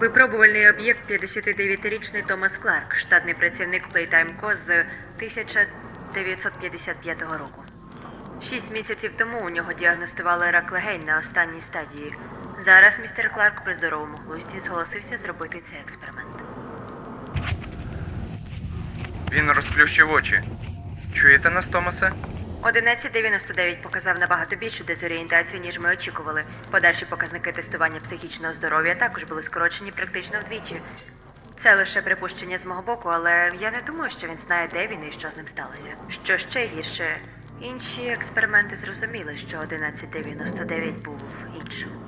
Випробувальний об'єкт 59-річний Томас Кларк, штатний працівник Playtime Co. з 1955 року. Шість місяців тому у нього діагностували рак легень на останній стадії. Зараз містер Кларк при здоровому глузді зголосився зробити цей експеримент. Він розплющив очі. Чуєте нас, Томасе? 1199 показав набагато більшу дезорієнтацію, ніж ми очікували. Подальші показники тестування психічного здоров'я також були скорочені практично вдвічі. Це лише припущення з мого боку, але я не думаю, що він знає, де він і що з ним сталося. Що ще гірше, інші експерименти зрозуміли, що 1199 був іншим.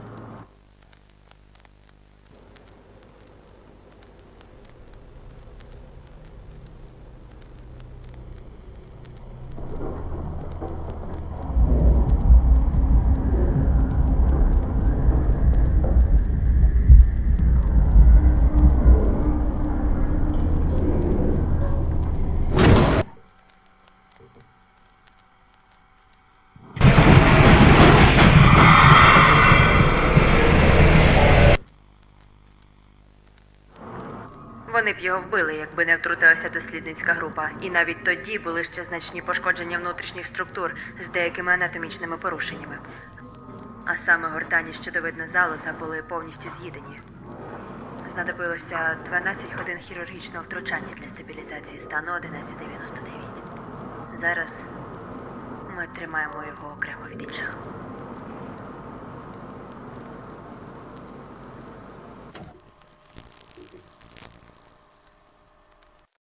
Вони б його вбили, якби не втрутилася дослідницька група, і навіть тоді були ще значні пошкодження внутрішніх структур з деякими анатомічними порушеннями. А саме гортані щитовидна залоза були повністю з'їдені. Знадобилося 12 годин хірургічного втручання для стабілізації стану 1199. Зараз ми тримаємо його окремо від інших.